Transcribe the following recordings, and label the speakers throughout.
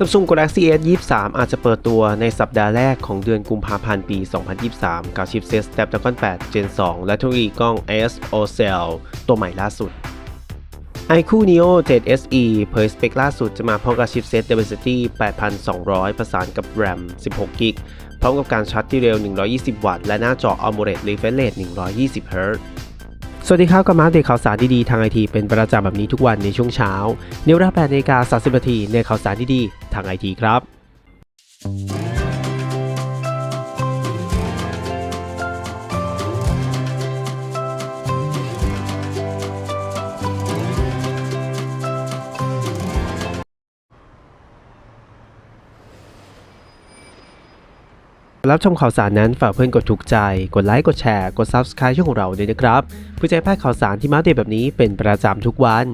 Speaker 1: Samsung Galaxy S 23 อาจจะเปิดตัวในสัปดาห์แรกของเดือนกุมภาพันธ์ปี 2023 กับชิปเซ็ต Snapdragon 8 Gen 2 และเทคโนโลยีกล้อง IS OCell ตัวใหม่ล่าสุด iQOO Neo 7 SE เผยสเปคล่าสุดจะมาพร้อมกับชิปเซ็ต Dimensity 8200 ประสานกับ RAM 16 g b พร้อมกับการชาร์จที่เร็ว 120 วัตต์ และหน้าจอ AMOLED Refresh Rate 120 Hz สวัสดีครับกับมาอัปเดตข่าวสารดีๆทางไอทีเป็นประจำแบบนี้ทุกวันในช่วงเช้าในเวลา8นาฬิกา30นาทีในข่าวสารดีๆทางไอทีครับ รับชมข่าวสารนั้นฝากเพื่อนกดถูกใจ กดไลค์กดแชร์กด Subscribe ช่องของเราด้วยนะครับเพื่อจะให้พลาดข่าวสารที่มาเดตแบบนี้เป็นประจำทุกวัน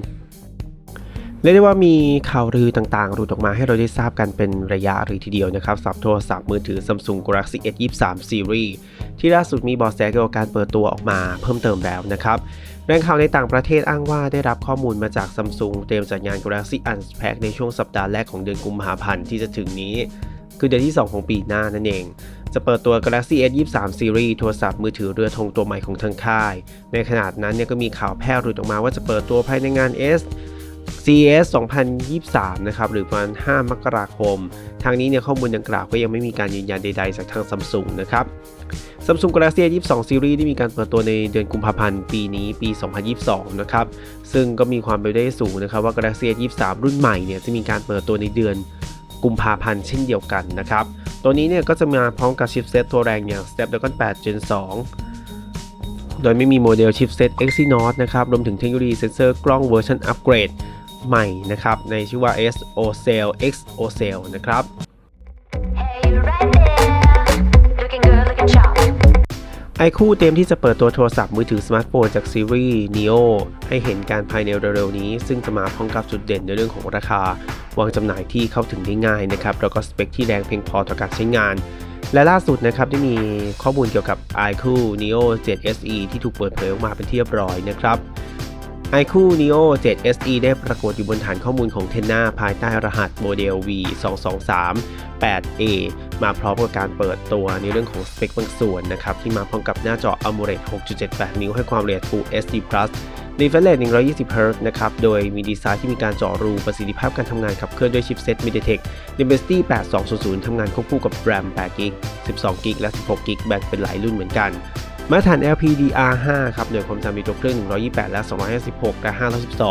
Speaker 1: เรียกได้ว่ามีข่าวลือต่างๆหลุดออกมาให้เราได้ทราบกันเป็นระยะหรือทีเดียวนะครับสับโทรศัพท์มือถือ Samsung Galaxy S 23 Series ที่ล่าสุดมีบอแสเกี่ยวกับการเปิดตัวออกมาเพิ่มเติมแล้วนะครับแรงข่าวในต่างประเทศอ้างว่าได้รับข้อมูลมาจาก Samsung เตรียมจัดงาน Galaxy Unpacked ในช่วงสัปดาห์แรกของเดือนกุมภาพันธ์ที่จะถึงนี้ คือเดือนที่ 2 ของปีหน้านั่นเอง จะเปิดตัว Galaxy S 23 Series โทรศัพท์มือถือเรือธงตัวใหม่ของทางค่าย ในขนาดนั้นเนี่ยก็มีข่าวแพร่หลุดออกมาว่าจะเปิดตัวภายในงาน S CES 2023 นะครับ หรือประมาณ 5 มกราคม ทางนี้เนี่ยข้อมูลดังกล่าวก็ยังไม่มีการยืนยันใดๆ จากทาง Samsung นะครับ Samsung Galaxy S 22 Series ที่มีการเปิดตัวในเดือนกุมภาพันธ์ปีนี้ปี 2022 นะครับ ซึ่งก็มีความเป็นไปได้สูงนะครับว่า Galaxy S 23 รุ่นใหม่เนี่ยจะมีการเปิดตัวในเดือน กุมภาพันธ์เช่นเดียวกันนะครับ ตัวนี้เนี่ยก็จะมาพร้อมกับชิปเซตตัวแรงอย่าง Snapdragon 8 Gen 2 โดยไม่มีโมเดลชิปเซต Exynos นะครับ รวมถึงเทคโนโลยีเซนเซอร์กล้องเวอร์ชันอัปเกรดใหม่นะครับ ในชื่อว่า S OCell X OCell นะครับ
Speaker 2: Hey, you right there? Looking good, looking sharp.
Speaker 1: ไอคู่เตรียมที่จะเปิดตัวโทรศัพท์มือถือสมาร์ทโฟนจากซีรีส์ Neo ให้เห็นการภายในเร็วๆนี้ ซึ่งจะมาพร้อมกับจุดเด่นในเรื่องของราคา วางจำหน่ายที่เข้าถึงได้ง่ายนะครับแล้วก็สเปคที่แรงเพียงพอต่อการใช้งาน และล่าสุดนะครับได้มีข้อมูลเกี่ยวกับ iQOO Neo 7 SE ที่ถูกเปิดเผยออกมาเป็นที่เรียบร้อยนะครับ iQOO Neo 7 SE ได้ปรากฏอยู่บนฐานข้อมูลของ Tenna ภายใต้รหัสโมเดล V 2 2 3 8 A มาพร้อมกับการเปิดตัวในเรื่องของสเปคบางส่วนนะครับที่มาพร้อมกับหน้าจอ AMOLED 6.78 นิ้วให้ความละเอียด Full HD Plus refresh rate 120 Hz นะครับ โดยมีดีไซน์ที่มีการเจาะรูประสิทธิภาพการทำงานขับเคลื่อนด้วยชิปเซ็ต MediaTek Dimensity 8200 ทำงานควบคู่กับ RAM 8 g b 12 g b และ 16 g b แบ่งเป็นหลายรุ่นเหมือนกัน มาตรฐาน LPDDR5 ครับ หน่วยความจำมีตัวเครื่อง 128 และ 256 และ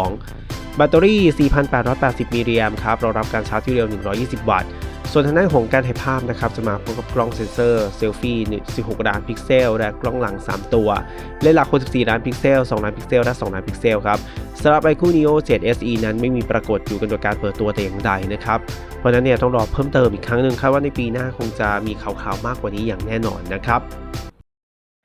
Speaker 1: 512 แบตเตอรี่ 4,880 มิลลิแอมป์ครับรองรับการชาร์จที่เร็ว 120 วัตต์ ส่วนทางด้านของการถ่ายภาพนะครับจะมาพร้อมกับกล้องเซ็นเซอร์เซลฟี่16 ล้านพิกเซล และกล้องหลัง 3 ตัวเลนส์หลัก64ล้านพิกเซล 2 ล้านพิกเซล และ 2 ล้านพิกเซลครับสำหรับ iQOO Neo 7 SE นั้นไม่มีปรากฏอยู่กันโดยการเปิดตัวแต่อย่างใดนะครับ เพราะฉะนั้นเนี่ยต้องรอเพิ่มเติมอีกครั้งหนึ่งคาดว่าในปีหน้าคงจะมีข่าวๆมากกว่านี้อย่างแน่นอนนะครับ